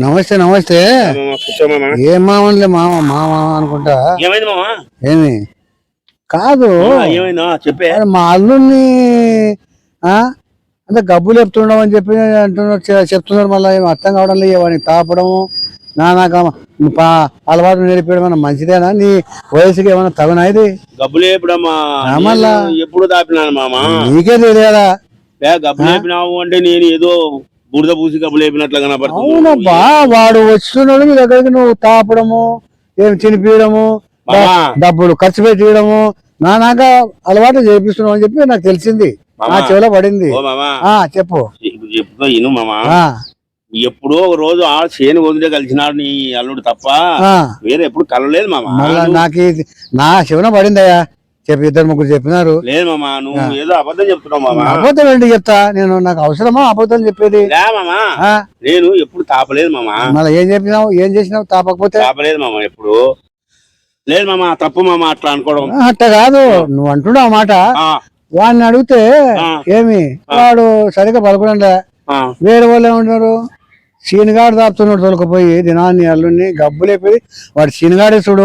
నమస్తే నమస్తే ఏం మామలే మామ మా. మామ అనుకుంటా. ఏమైంది మామ? ఏమి? కాదు. ఏమైందా చెప్పే. మా అల్లుడిని ఆ? అంటే గబ్బులు చెప్తుండవు అని చెప్పి అంటున్నారు చెప్తున్నారు మళ్ళీ ఏం అర్థం కావడం లేదు వాడిని తాపడము నానాక అలవాటు నేర్పించడం ఏమన్నా మంచిదేనా? నీ వయసుకి ఏమైనా తగునా ఇది? గబ్బులు ఎప్పుడమ్మా మళ్ళా? ఎప్పుడు దాపినాను మామ. నీకే తెలియదు? గబ్బులు వేపినావు అంటే నేను ఏదో బురద పూసి గబ్బులు వేపినట్లు అవునబ్బా వాడు వస్తున్నాడు మీ దగ్గరికి నువ్వు తాపడము ఏం తినిపించడము మామా. డబ్బులు ఖర్చు పెట్టియడము. నానాక అలవాటు చేపిస్తున్నావు అని చెప్పి నాకు తెలిసింది. నా చెవిలో పడింది. ఓ మామా. ఆ చెప్పు. చెప్తా ఇను మామా. ఎప్పుడో ఒక రోజు ఆ చేను వదిలే కలిసినాడు నీ అల్లుడు తప్ప వేరే ఎప్పుడు కలవలేదు మామా. నాకు నా శివన పడిందయ్యా. చెప్పి ఇద్దరు ముగ్గురు చెప్పినారు. అబద్ధం చెప్తున్నావు మామా. అబద్ధం ఏంటి చెప్తా? నేను నాకు అవసరమా అబద్ధం చెప్పేది? నేను ఎప్పుడు తాపలేదు మామా. మళ్ళీ ఏం చెప్పినావు? ఏం చేసినావు? తాపకపోతే? తాపలేదు మామ ఎప్పుడు. లేదు మామ తప్పు మామ అట్లా అనుకోవడం. అట్ట కాదు. నువ్వు అంటున్నావు మాట. వాడిని అడిగితే. ఏమి? వాడు సరిగ్గా పలకడంలే ఆ. వేరే వాళ్ళు ఏమంటారు సీనిగాడు దాపుతున్నాడు తొలకపోయి దినాన్ని అల్లుని గబ్బులేపి వాడు సీనిగాడే చూడు.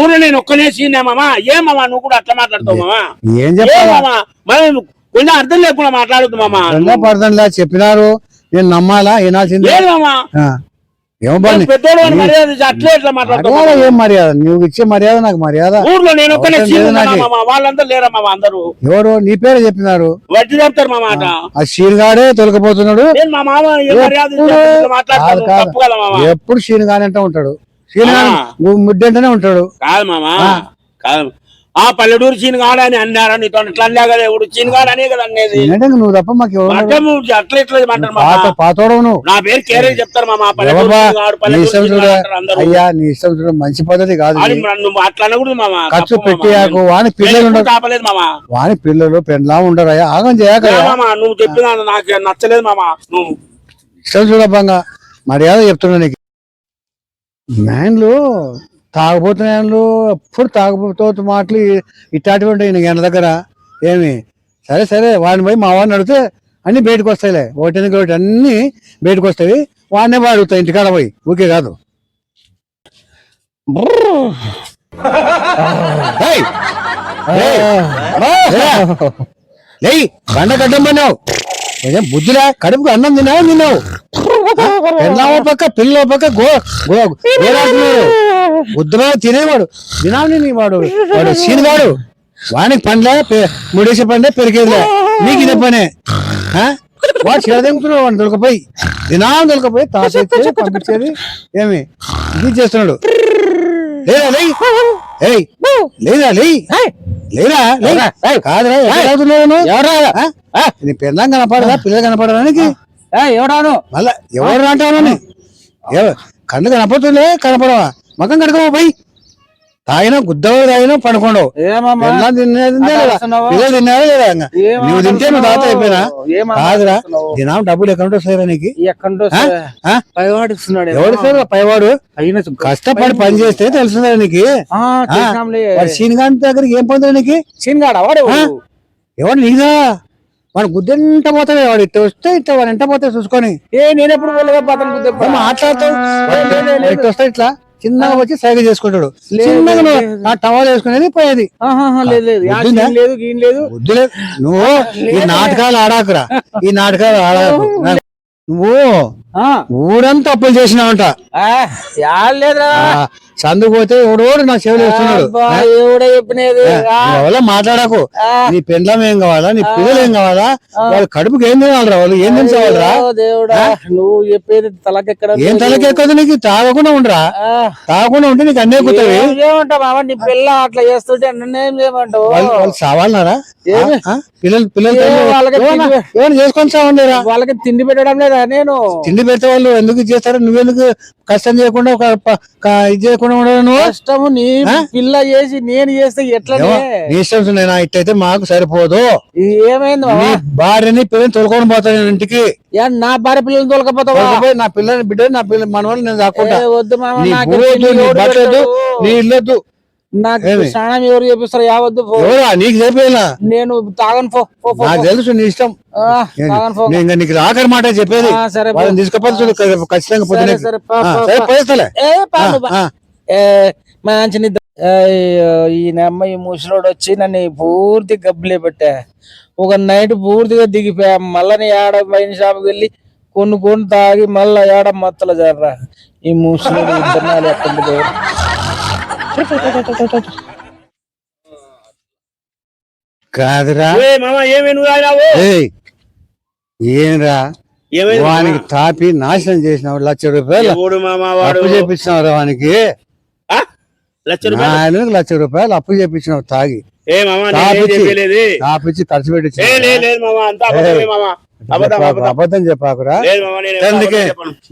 ఊరు నేను ఒక్కనే సీనే మామా. ఏ మామా నువ్వు కూడా అట్లా మాట్లాడుతావు మామా? ఏం నువ్వు కొంచెం అర్థం లేకుండా మామా. రెండో పడదంలా చెప్పినారు. నేను నమ్మాలా? వినాల్సిందే ఏం మర్యాద నువ్వు ఇచ్చే మర్యాద నాకు మర్యాద. ఊర్లో నేను వాళ్ళందరూ లేరా మామా అందరూ? ఎవరు? నీ పేరు చెప్పినారు. వడ్డీ చెప్తారు మామా అట. ఆ సీనిగాడే తొలకపోతున్నాడు మా ఎప్పుడు? అంటూ ఉంటాడు. ఆ. ముడ్డంటనే ఉంటాడు. కాదు మామా. కాదు. ఆ పల్లెటూరు అని అన్నారా. నీతో ఇట్లా అన్నా కదా ఎవడు చీనగాడు అనే కదా అనేది నువ్వు తప్ప మాకు ఎవరు అంటే నువ్వు అట్లా ఇట్లా అంటారు మామ. పాత పాతోడవు నువ్వు. నా పేరు కేరే చెప్తారు మామ. పల్లెటూరు. అయ్యా నీ ఇష్టం చూడ. మంచి పద్ధతి కాదు నువ్వు అట్లా అనకూడదు మామ. ఖర్చు. పెట్టియాకు వాని పిల్లలు కాపలేదు మామ. వాని పిల్లలు పెండ్లా ఉండరు. అయ్యా ఆగం చేయక నువ్వు చెప్పిన నాకు నచ్చలేదు మామ. నువ్వు. ఇష్టం చూడబ్బంగా మర్యాద చెప్తున్నా నీకు. మ్యాన్లు తాగబోతున్నాను ఎప్పుడు తాగబోతూ మాటలు ఇట్లాంటివి ఉంటాయి ఎండ దగ్గర ఏమి? సరే సరే వాడిని పోయి మా వాడిని అడిగితే అన్ని బయటకు వస్తాయిలే. ఒకటి ఒకటి అన్ని బయటకు వస్తాయి. వాడినే వాడు అడుగుతాయి ఇంటికాడ పోయి. ఊకే కాదు! లేయ్ బండ గడ్డం పన్నావు. బుద్ధిరా కడుపుకు అన్నం తిన్నావా? తిన్నావు. పెళ్ళామో పక్క పిల్ల పక్క గో గో బుద్ధిరా తినేవాడు. తినాలి నీ వాడు. వాడు సీనివాడు వానికి పండ్లే ముడేసే పండే పెరిగేదిలే. నీకు ఇదే పనే? వాడు చిరదెంగుతున్నాడు వాడిని దొరకపోయి. దినాం దొరకపోయి తాసేది పంపించేది ఏమి? ఇది చేస్తున్నాడు. లేదా లే ఏయ్ లేదా లే లేరా లే కాదురా నీ పిల్లం కనపడదా? పిల్లలు కనపడడానికి ఎవడాను మళ్ళా ఎవరు అంటావు కళ్ళు కనపడుతుందే కనపడవా? మకం కడుకోవా పోయి. తాగినా గుద్దవ తాగినా పడుకోండవు పిల్లలు లేదా? తిన్నారా నువ్వు తింటే నువ్వు తాత అయిపోయినా? కాదురా? దినం డబ్బులు ఎక్కడ వస్తాయిరా నీకు? పైవాడిస్తున్నాడు ఎవడు సార్ పైవాడు? కష్టపడి పని చేస్తే తెలుస్తుందా నీకు? సీనిగాని దగ్గరికి ఏం పొందుతాడు నీకు? చిన్నగాడు వాడు? ఎవడు నీదా? వాడు గుద్దెంట పోతాడు? వాడు ఇట్ట వస్తే ఇట్ట వాడు ఎంట పోతే చూసుకొని? ఏ నేను ఎప్పుడు పోలేదా గుద్ద మాట్లాడతావు? ఇట్ట వస్తే ఇట్లా? చిన్నగా వచ్చి సైగ చేసుకుంటాడు. చిన్నగా ఆ టవల్ వేసుకునేది పోయేది. లేదు నువ్వు ఈ నాటకాలు ఆడాకురా. ఈ నాటకాలు ఆడాకు. నువ్వు ఊరంతా అప్పులు చేసినావంట. లేదురా. సందుకు పోతే ఎవడోడు నా చెవులు వేస్తున్నాడు చెప్పినది? ఆ, ఎవరో మాట్లాడకు. నీ పెండ్లం ఏం కావాలా? నీ పిల్లలు ఏం కావాలా? వాళ్ళ కడుపుకి ఏం తినాలరా వాళ్ళు? ఏం తినవాలరా నువ్వు చెప్పేది తలకెక్కడ ఏం తలకెక్కదు నీకు? తాగకుండా ఉండరా? తాగకుండా ఉంటే నీకు అన్నీ ఎక్కుతాయి నీ పిల్ల అట్లా చేస్తుంటే నన్నేం చేయమంటావు? వాళ్ళు సావాలన్నారా? పిల్లలు పిల్లలు ఏమో వాళ్ళకి ఏమన్నా- తిండి- ఏమన్నా చేసుకొని సావండిరా వాళ్ళకి తిండి పెట్టడం లేదా నేను? తిండి పెడితే వాళ్ళు ఎందుకు చేస్తారు? నువ్వెందుకు కష్టం చేయకుండా ఒక ఇది కష్టము నీ? పిల్ల చేసి నేను చేస్తే ఎట్లనే? నీ ఇష్టం నేను ఇట్టయితే మాకు సరిపోదు. ఏమైంది నీ భార్యని పిల్లని తొలుకొని పోతాను ఇంటికి. నా భార్య పిల్లల్ని తోలకపోతావా? తోలుకుపోయి నా పిల్లని బిడ్డ నా పిల్ల మన వాళ్ళు నేను దాక్కుంటా. వద్దు నీ నాకు భూమి వద్దు, తిండి నీ ఎవడు బట్టలు వద్దు, పెట్టడు? నీ ఇల్లు వద్దు. నాకు? స్నానం ఎవరు చేపిస్తారు? యావద్దు నీకు చెప్పేలా నేను తాగను పో నాకు. తెలుసు నీ ఇష్టం. ఇంకా నీకు ఆఖరి మాట చెప్పేది. సరే తీసుకపోతే ఖచ్చితంగా పొద్దునే సరే. పోయేస్తలే. మంచి నిద్ర అయ్యో, ఈ అమ్మాయి ముసలోడు వచ్చి నన్ను పూర్తి గబ్బులే పెట్టా. ఒక నైట్ పూర్తిగా దిగిపోయా. మళ్ళా నీ ఆడ బయట షాప్కి వెళ్ళి కొన్ని కొన్ని తాగి మళ్ళా ఏడ మత్తల జర్రా. ఈ ముసలోడు ఇద్దరు ఎక్కడ కాదురా. ఏంరా? వానికి తాపి నాశనం చేసినావు. లక్ష రూపాయలు అప్పు చేపించినావు వానికి? లక్ష రూపాయలు? ఆయనకు లక్ష రూపాయలు అప్పు చేపించినావు తాగి. తాపిచ్చి ఖర్చు మామ అబద్ధం చెప్పాకురా. అందుకే.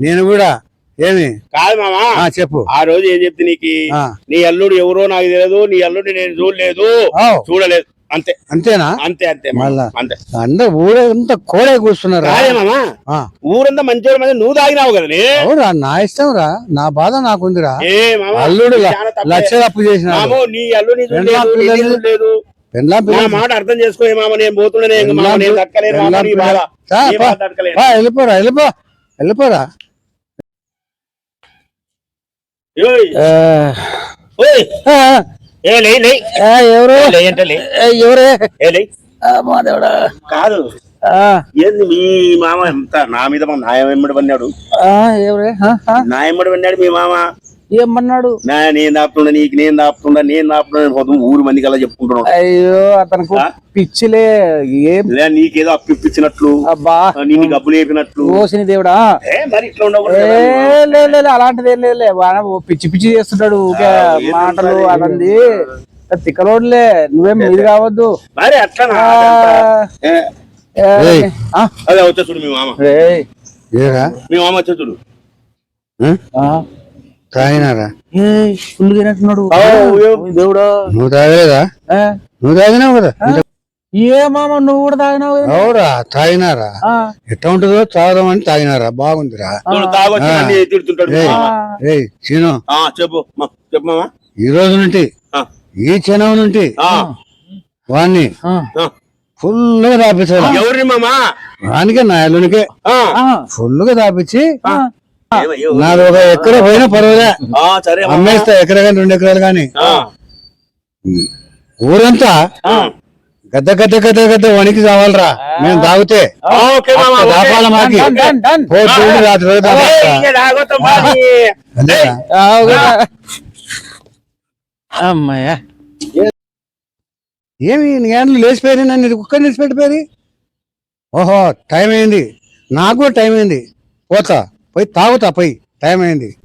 నేను కూడా ఏమి? కాదు మామ. ఆ చెప్పు. ఆ రోజు ఏం చెప్తే నీకు? నీ అల్లుడు ఎవరో నాకు తెలియదు నీ అల్లుడిని నేను చూడలేదు. చూడలేదు. అంతే. అంతేనా? అంతే అంతే. మళ్ళా. అంతే. అందరు ఊరంతా కోడే కూర్చున్నారు ఆ, ఊరంతా మంచివాడు మంది నువ్వు తాగినావు కదా నే? అవురా నా ఇష్టం రా. నా బాధ నాకుందిరా. అల్లుడు. లక్షలు అప్పు చేసినాడు. మామ నీ నా పిల్ల మాట అర్థం చేసుకో ఏ మామ నేను పెళ్ళాం నేను వెళ్ళిపోరా వెళ్ళిపో. వెళ్ళిపోరా. ఓయ్, ఏ లే లే. ఎవరు? లే అంటే లే. ఏ, ఎవరే? ఏ లే. ఆ, మా దేవుడా కాదు. ఆ, ఏంది మీ మామ ఎంత నా మీద మా నాయం ఎమ్మడి పన్నాడు? ఆ, ఎవరే? ఆ, ఆ, నా ఎమ్మడి పన్నాడు మీ మామ? ఏమన్నాడు? నా నేను దాపుతుండ నీకు నేను దాపుతుండ నేను పోతాం ఊరు మందికి అలా చెప్పుకుంటున్నాడు. అయ్యో అతనికి? పిచ్చిలే ఏం? లే నీకేదో అప్పిప్పించినట్లు అబ్బా. నీకు గబ్బు లేపినట్లు ఓసిని దేవుడా? ఏ మరి ఇట్లా లే, అలాంటిది ఏం లేదు పిచ్చి పిచ్చి ఏం మాటలు? అదంది. తిక్కలోడ్లే నువ్వేం ఇది కావద్దు. మరి అట్లా నా అదే వచ్చా చూడు మీ మామ. మీ మామ వచ్చా చూడు. తాగినారా? ఫుల్ తినట్టున్నాడు. దేవుడా. నువ్వు తాగలేదా? నువ్వు తాగినావు కదా? ఏ మామ నువ్వు కూడా తాగినావు కదా? అవురా తాగినారా? ఎట్లా ఉంటుందో తాగడం అని తాగినారా? బాగుందిరా. చీను. చెప్పు మా- చెప్పు మామ. ఈ రోజు నుండి ఆ, ఈ క్షణం నుండి ఆ, వాణ్ణి. ఫుల్గా తాపించాలి ఎవరిని మామ? వానికే నా ఫుల్గా తాపించి నాది ఒక ఎకర పోయినా పర్వాలే. ఆ, సరే మామ. అమ్మేస్తా ఎకర కానీ రెండు ఎకరాలు కానీ. ఆ, ఊరంతా. గద్ద గద్ద గద్ద గద్ద వణికి కావాలరా మేము తాగితే. దాపాల మాకి రాత్రి. అమ్మయ్యా. ఏమి నేను లేచిపోయి నన్ను? ఇది కుక్క నిలిచిపెట్టిపోయి ఓహో టైం అయింది. నాకు కూడా టైం అయింది. పోతా. పోయి తాగుతా పోయి. టైం అయింది.